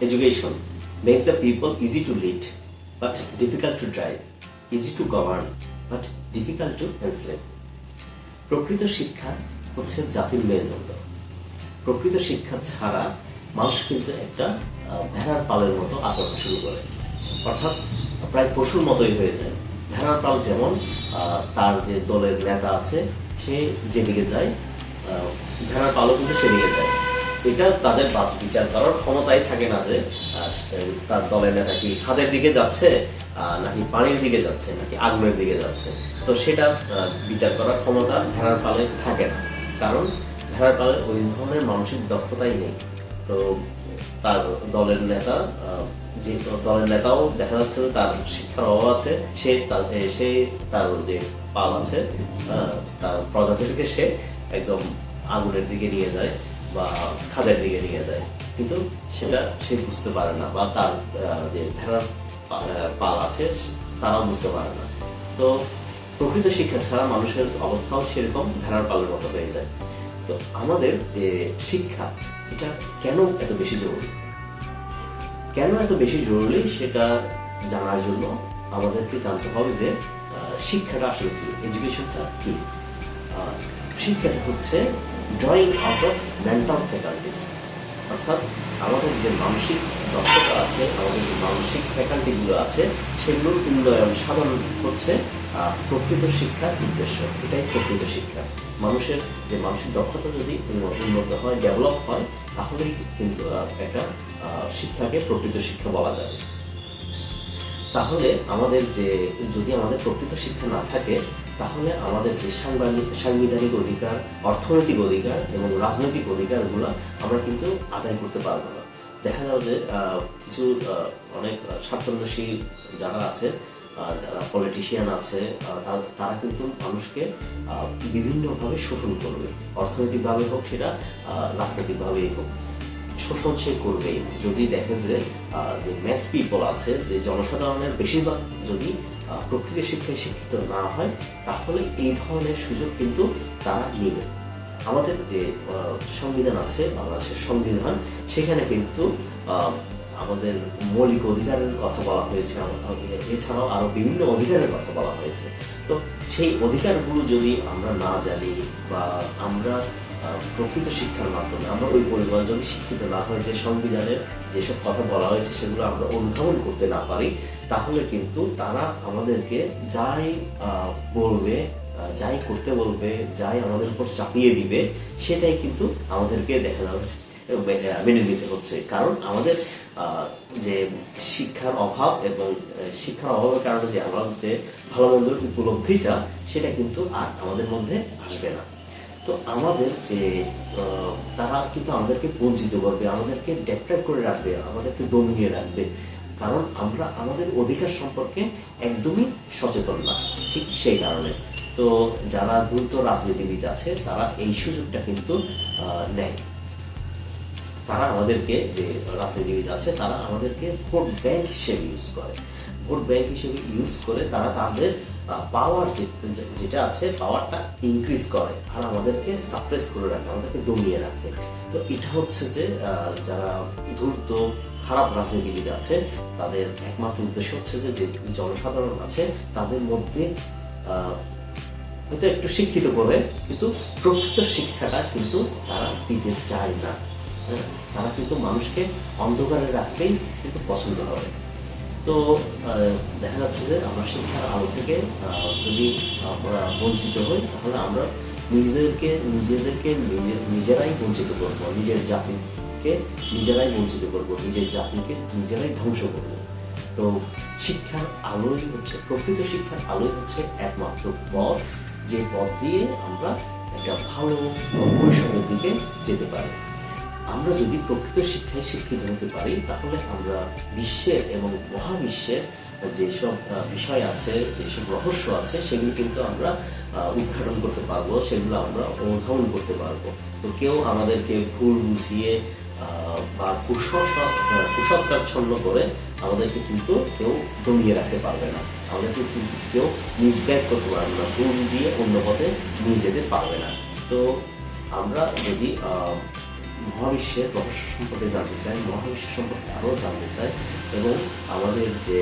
Education makes the people easy to lead, but difficult to drive, easy to govern, but difficult to enslave. প্রকৃত শিক্ষা হচ্ছে জাতির মেরুদণ্ড প্রকৃত শিক্ষা ছাড়া মানুষ কিন্তু একটা ভেড়ার পালের মতো আচরণ শুরু করে। অর্থাৎ প্রায় পশুর মতোই হয়ে যায়। ভেড়ার পাল যেমন তার যে দলের নেতা আছে সে যেদিকে যায় ভেড়ার পালও কিন্তু সেদিকে যায়। এটা তাদের বাস বিচার করার ক্ষমতাই থাকে না যে তার দলের নেতা কি খাদের দিকে যাচ্ছে নাকি পানির দিকে যাচ্ছে, নাকি আগুনের দিকে যাচ্ছে। তো সেটা বিচার করার ক্ষমতা ভেড়ার পালে থাকে না। কারণ ভেড়ার পালে ওই ধরনের মানসিক দক্ষতাই নেই। তো তার দলের নেতা যে দলের নেতাও দেখা যাচ্ছে যে তার শিক্ষার অভাব আছে, সে তার সে তার যে পাল আছে তার প্রজাতিকে সে একদম আগুনের দিকে নিয়ে যায়। বা খাদের দিকে নিয়ে যায়। কিন্তু সেটা সে বুঝতে পারে না বা তার যে ভেড়ার পাল আছে, তারাও বুঝতে পারে না। তো প্রকৃত শিক্ষা ছাড়া মানুষের অবস্থাও সেরকম ভেড়ার পালের মতো হয়ে যায়। তো আমাদের যে শিক্ষা, এটা কেন এত বেশি জরুরি? কেন এত বেশি জরুরি সেটা জানার জন্য আমাদেরকে জানতে হবে যে শিক্ষাটা আসলে কি? এডুকেশনটা কি? শিক্ষাটা হচ্ছে drawing out of mental faculties অর্থাৎ আমাদের যে মানসিক দক্ষতা আছে, আমাদের যে মানসিক ফ্যাকাল্টিগুলো আছে, সেগুলোর উন্নয়ন সাধন হচ্ছে প্রকৃত শিক্ষার উদ্দেশ্য। এটাই প্রকৃত শিক্ষা। মানুষের যে মানসিক দক্ষতা যদি উন্ন- উন্নত হয় ডেভেলপ হয়, তাহলেই কিন্তু একটা শিক্ষাকে প্রকৃত শিক্ষা বলা যাবে তাহলে আমাদের যে, যদি আমাদের প্রকৃত শিক্ষা না থাকে তাহলে আমাদের যে সাংবাদিক, সাংবিধানিক অধিকার, অর্থনৈতিক অধিকার এবং রাজনৈতিক অধিকারগুলো আমরা কিন্তু আদায় করতে পারব না। দেখা যাবে যে কিছু অনেক স্বার্থন্বেষী যারা আছে যারা পলিটিশিয়ান আছে তারা কিন্তু মানুষকে বিভিন্নভাবে শোষণ করবে। অর্থনৈতিকভাবে হোক সেটা রাজনৈতিকভাবেই হোক। শোষণ সে করবেই। যদি দেখে যে যে ম্যাস পিপল আছে, যে জনসাধারণের বেশিরভাগ যদি প্রকৃতি শিক্ষায় শিক্ষিত না হয়, তাহলে এই ধরনের সুযোগ কিন্তু তারা নেবে। আমাদের যে সংবিধান আছে, বাংলাদেশের সংবিধান, সেখানে কিন্তু আমাদের মৌলিক অধিকারের কথা বলা হয়েছে এছাড়াও আরও বিভিন্ন অধিকারের কথা বলা হয়েছে। তো সেই অধিকারগুলো যদি আমরা না জানি বা আমরা প্রকৃত শিক্ষার মাধ্যমে। আমরা ওই পরিমাণ যদি শিক্ষিত না হয় যে সংবিধানের যেসব কথা বলা হয়েছে, সেগুলো আমরা অনুধাবন করতে না পারি, তাহলে কিন্তু তারা আমাদেরকে যাই বলবে যাই করতে বলবে, যাই আমাদের উপর চাপিয়ে দিবে, সেটাই কিন্তু আমাদেরকে দেখা যাচ্ছে মেনে নিতে হচ্ছে। কারণ আমাদের যে শিক্ষার অভাব এবং শিক্ষার অভাবের কারণে যে আমরা যে ভালো মন্দের উপলব্ধিটা, সেটা কিন্তু আর আমাদের মধ্যে আসবে না। তো আমাদের যে তারা কিন্তু আমাদেরকে বঞ্চিত করবে, আমাদেরকে ডেপ্রাইভ করে রাখবে, আমাদেরকে দমিয়ে রাখবে। কারণ আমরা আমাদের অধিকার সম্পর্কে একদমই সচেতন না, ঠিক সেই কারণে। তো যারা দ্রুত রাজনীতিবিদ আছে, তারা এই সুযোগটা কিন্তু নেয়। তারা আমাদেরকে যে রাজনীতিবিদ আছে, তারা আমাদেরকে ভোট ব্যাংক হিসেবে ইউজ করে। ভোট ব্যাংক হিসেবে ইউজ করে তারা তাদের পাওয়ার যেটা আছে পাওয়ারটা ইনক্রিজ করে আর আমাদেরকে সাপ্রেস করে রাখে আমাদেরকে দমিয়ে রাখে। তো এটা হচ্ছে যে যারা ধূর্ত খারাপ রাজনীতিবিদ আছে তাদের একমাত্র উদ্দেশ্য হচ্ছে যে যে জনসাধারণ আছে তাদের মধ্যে হয়তো একটু শিক্ষিত করে কিন্তু প্রকৃত শিক্ষাটা কিন্তু তারা দিতে চায় না। হ্যাঁ, তারা কিন্তু মানুষকে অন্ধকারে রাখতেই কিন্তু পছন্দ করে। তো দেখা যাচ্ছে যে আমরা শিক্ষার আলো থেকে যদি আমরা বঞ্চিত হই, তাহলে আমরা নিজেদেরকে নিজেদেরকে নিজে- নিজেরাই বঞ্চিত করব, নিজের জাতিকে নিজেরাই বঞ্চিত করব, নিজের জাতিকে নিজেরাই ধ্বংস করব। তো, শিক্ষার আলোই হচ্ছে, প্রকৃত শিক্ষার আলোই হচ্ছে একমাত্র পথ, যে পথ দিয়ে আমরা একটা ভালো ভবিষ্যতের দিকে যেতে পারি। আমরা যদি প্রকৃত শিক্ষায় শিক্ষিত হতে পারি, তাহলে আমরা বিশ্বের এবং মহাবিশ্বের যেসব বিষয় আছে, যেসব রহস্য আছে, সেগুলো কিন্তু আমরা উদ্ঘাটন করতে পারব, সেগুলো আমরা অনুধাবন করতে পারব। তো কেউ আমাদেরকে ভুল বুঝিয়ে বা কুসংস্কারচ্ছন্ন করে আমাদেরকে কিন্তু কেউ দমিয়ে রাখতে পারবে না। আমাদেরকে কিন্তু কেউ মিসগাইড করতে পারবে না, ভুল বুঝিয়ে অন্য পথে নিয়ে যেতে পারবে না। তো আমরা যদি মহাবিশ্বের রহস্য সম্পর্কে জানতে চাই, মহাবিশ্ব সম্পর্কে আরও জানতে চাই এবং আমাদের যে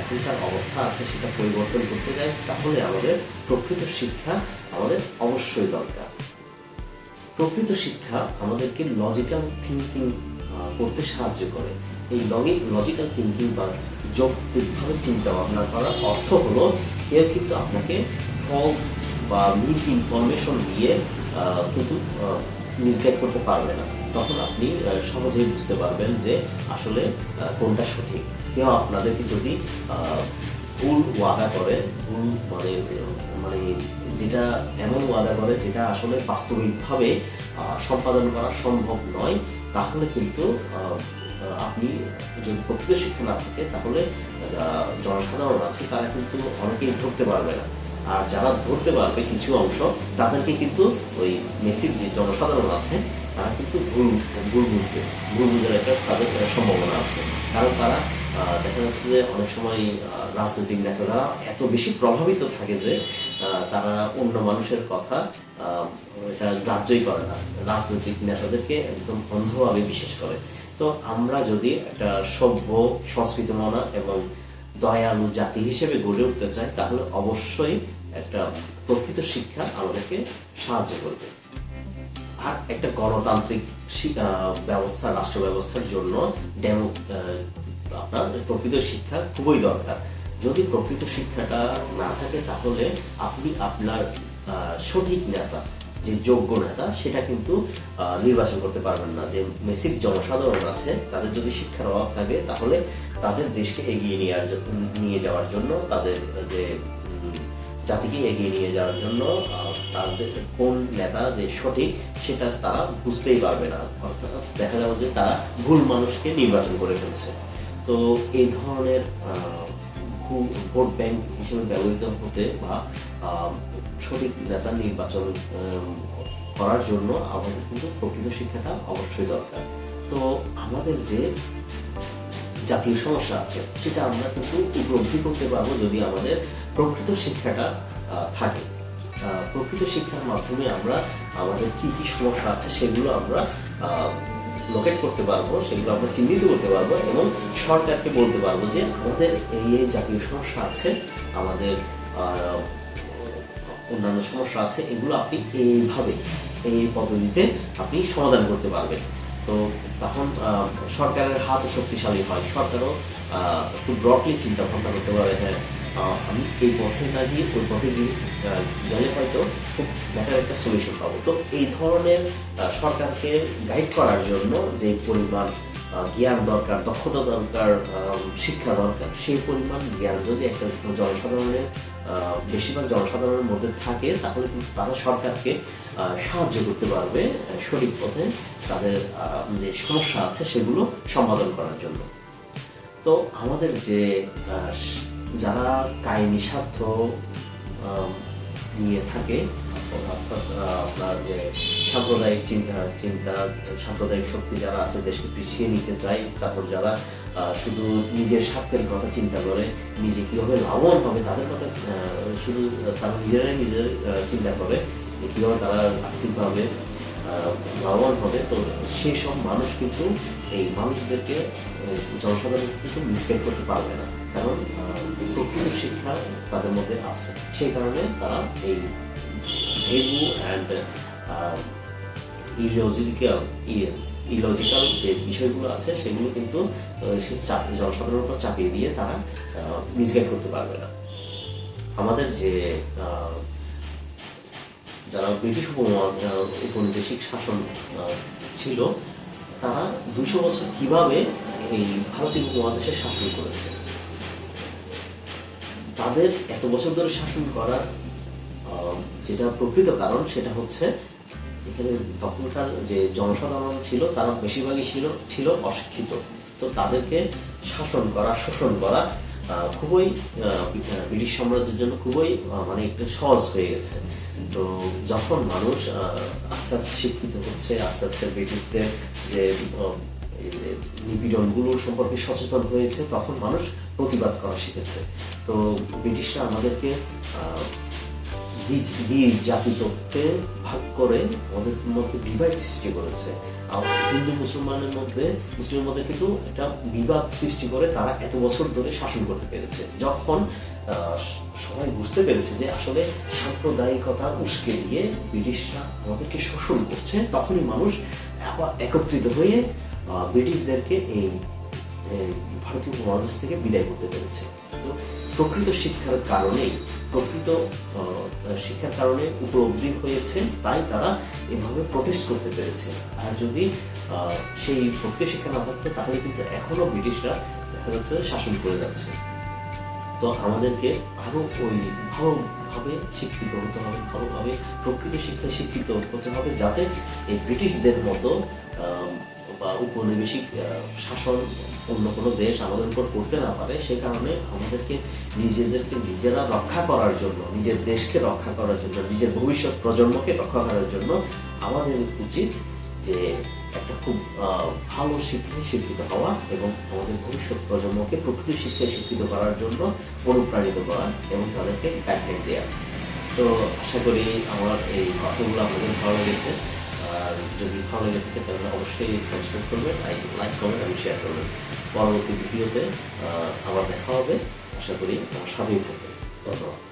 এখনকার অবস্থা আছে সেটা পরিবর্তন করতে চাই, তাহলে আমাদের প্রকৃত শিক্ষা আমাদের অবশ্যই দরকার। প্রকৃত শিক্ষা আমাদেরকে লজিক্যাল থিঙ্কিং করতে সাহায্য করে। এই লজিক্যাল থিঙ্কিং বা যৌক্তিকভাবে চিন্তা ভাবনা করার অর্থ হলো, কেউ কিন্তু আপনাকে ফলস বা মিস ইনফরমেশন দিয়ে কিন্তু মিসগাইড করতে পারবে না। তখন আপনি সহজেই বুঝতে পারবেন যে আসলে কোনটা সঠিক। কেউ আপনাদেরকে যদি ভুল ওয়াদা করে, ভুল মানে মানে যেটা এমন ওয়াদা করে যেটা আসলে বাস্তবিকভাবে সম্পাদন করা সম্ভব নয়, তাহলে কিন্তু আপনি যদি প্রকৃত শিক্ষা না থাকে, তাহলে জনসাধারণ আছে, তারা কিন্তু অনেকেই ধরতে পারবে না। আর যারা ধরতে পারবে কিছু অংশ, তাদেরকে কিন্তু ওই মেসির যে জনসাধারণ আছে, তারা কিন্তু ভুল ভুল বুঝবে। ভুল বুঝার একটা তাদের সম্ভাবনা আছে। কারণ তারা দেখা যাচ্ছে যে অনেক সময় রাজনৈতিক নেতারা এত বেশি প্রভাবিত থাকে যে তারা অন্য মানুষের কথা এটা গ্রাহ্যই করে না। রাজনৈতিক নেতাদেরকে একদম অন্ধভাবে বিশ্বাস করে। তো আমরা যদি একটা সভ্য সংস্কৃত মনা এবং দয়ালু জাতি হিসেবে গড়ে উঠতে চাই তাহলে অবশ্যই একটা প্রকৃত শিক্ষা আমাদেরকে সাহায্য করবে। আর একটা গণতান্ত্রিক ব্যবস্থা, রাষ্ট্র ব্যবস্থার জন্য ডেমো আপনার প্রকৃত শিক্ষা খুবই দরকার। যদি প্রকৃত শিক্ষাটা না থাকে, তাহলে আপনি আপনার সঠিক নেতা যে যোগ্য নেতা, সেটা কিন্তু নির্বাচন করতে পারবেন না। যে মেসিক জনসাধারণ আছে, তাদের যদি শিক্ষার অভাব থাকে, তাহলে তাদের দেশকে এগিয়ে নিয়ে নিয়ে যাওয়ার জন্য, তাদের যে জাতিকে এগিয়ে নিয়ে যাওয়ার জন্য তাদের কোন নেতা যে সঠিক, সেটা তারা বুঝতেই পারবে না। অর্থাৎ দেখা যাবে যে তারা ভুল মানুষকে নির্বাচন করে ফেলছে। তো এই ধরনের ভোট ব্যাংক হিসেবে ব্যবহৃত হতে বা সঠিক নেতা নির্বাচন করার জন্য আমাদের কিন্তু প্রকৃত শিক্ষাটা অবশ্যই দরকার। তো আমাদের যে জাতীয় সমস্যা আছে, সেটা আমরা কিন্তু উপলব্ধি করতে পারব যদি আমাদের প্রকৃত শিক্ষাটা থাকে। প্রকৃত শিক্ষার মাধ্যমে আমরা আমাদের কি কি সমস্যা আছে সেগুলো আমরা লোকেট করতে পারব, সেগুলো আমরা চিহ্নিত করতে পারব এবং সরকারকে বলতে পারব যে আমাদের এই এই জাতীয় সমস্যা আছে, আমাদের অন্যান্য সমস্যা আছে, এগুলো আপনি এইভাবে এই পদ্ধতিতে আপনি সমাধান করতে পারবেন। তো তখন সরকারের হাতও শক্তিশালী হয়। সরকারও খুব ব্রডলি চিন্তা ভাবনা করতে পারে হ্যাঁ আমি এই পথে না গিয়ে ওই পথে গিয়ে গেলে হয়তো খুব বেটার একটা সলিউশন পাবো। তো এই ধরনের সরকারকে গাইড করার জন্য যে পরিমাণ জ্ঞান দরকার, দক্ষতা দরকার শিক্ষা দরকার, সেই পরিমাণ জ্ঞান যদি একটা জনসাধারণের বেশিরভাগ জনসাধারণের মধ্যে থাকে, তাহলে কিন্তু তারা সরকারকে সাহায্য করতে পারবে সঠিক পথে তাদের যে সমস্যা আছে সেগুলো সমাধান করার জন্য। তো আমাদের যে যারা কায়েমি স্বার্থ নিয়ে থাকে আপনার যে সাম্প্রদায়িক চিন্তা চিন্তা, সাম্প্রদায়িক শক্তি যারা আছে, দেশকে পিছিয়ে নিতে চায়, তারপর যারা শুধু নিজের স্বার্থের কথা চিন্তা করে, নিজে কীভাবে লাভবান হবে তাদের কথা শুধু তারা নিজেরাই নিজের চিন্তা করে যে কীভাবে তারা আর্থিকভাবে লাভবান হবে। তো সেই সব মানুষ কিন্তু এই মানুষদেরকে জনসাধারণ কিন্তু মিসগাইড করতে পারবে না। কারণ প্রকৃত শিক্ষা তাদের মধ্যে আছে। সেই কারণে তারা এই ভেগু অ্যান্ড ইলজিক্যাল ইলজিক্যাল যে বিষয়গুলো আছে, সেগুলো কিন্তু জনসাধারণের উপর চাপিয়ে দিয়ে তারা মিসগাইড করতে পারবে না। আমাদের যে যারা ব্রিটিশ উপনিবেশিক শাসন ছিল, তারা দুশো বছর কীভাবে এই ভারতীয় উপমহাদেশে শাসন করেছে? তাদের এত বছর ধরে শাসন করার যেটা প্রকৃত কারণ, সেটা হচ্ছে এখানে তখনকার যে জনসাধারণ ছিল, তারা বেশিরভাগই ছিল ছিল অশিক্ষিত। তো তাদেরকে শাসন করা, শোষণ করা খুবই ব্রিটিশ সাম্রাজ্যের জন্য খুবই মানে একটু সহজ হয়ে গেছে। তো যখন মানুষ আস্তে আস্তে শিক্ষিত হচ্ছে, আস্তে আস্তে ব্রিটিশদের যে নিপীড়নগুলো সম্পর্কে সচেতন হয়েছে, তখন মানুষ প্রতিবাদ করা শিখেছে। তো ব্রিটিশরা আমাদেরকে আহ, দ্বি- দ্বি জাতি তত্ত্বে ভাগ করে আমাদের মধ্যে ডিভাইড সৃষ্টি করেছে। হিন্দু মুসলমানের মধ্যে মুসলিমের মধ্যে কিন্তু একটা বিবাদ সৃষ্টি করে তারা এত বছর ধরে শাসন করতে পেরেছে। যখন সবাই বুঝতে পেরেছে যে আসলে সাম্প্রদায়িকতা উস্কে দিয়ে ব্রিটিশরা আমাদেরকে শোষণ করছে তখনই মানুষ একত্রিত হয়ে ব্রিটিশদেরকে এই এই ভারতীয় উপমহাদেশ থেকে বিদায় করতে পেরেছে। তো প্রকৃত শিক্ষার কারণেই প্রকৃত শিক্ষার কারণে উপলব্ধি হয়েছে, তাই তারা এভাবে প্রটেস্ট করতে পেরেছে। আর যদি সেই প্রকৃত শিক্ষা না থাকতো, তাহলে কিন্তু এখনও ব্রিটিশরা দেখা যাচ্ছে শাসন করে যাচ্ছে। তো আমাদেরকে আরও ওই ভালোভাবে শিক্ষিত হতে হবে, ভালোভাবে প্রকৃত শিক্ষায় শিক্ষিত হতে হবে, যাতে এই ব্রিটিশদের মতো বা উপনিবেশিক শাসন অন্য কোনো দেশ আমাদের উপর করতে না পারে, সে কারণে আমাদেরকে নিজেদেরকে নিজেরা রক্ষা করার জন্য, নিজের দেশকে রক্ষা করার জন্য, নিজের ভবিষ্যৎ প্রজন্মকে রক্ষা করার জন্য আমাদের উচিত যে একটা খুব ভালো শিক্ষায় শিক্ষিত হওয়া এবং আমাদের ভবিষ্যৎ প্রজন্মকে প্রকৃতি শিক্ষায় শিক্ষিত করার জন্য অনুপ্রাণিত করা এবং তাদেরকে গাইডলাইন দেওয়া তো আশা করি আমার এই কথাগুলো আপনাদের ভালো লেগেছে। যদি ভালো লেগে থাকে, তাহলে অবশ্যই সাবস্ক্রাইব করবেন লাইক করবেন এবং শেয়ার করবেন পরবর্তী ভিডিওতে আবার দেখা হবে। আশা করি আমার সাথেই থাকবেন। ধন্যবাদ।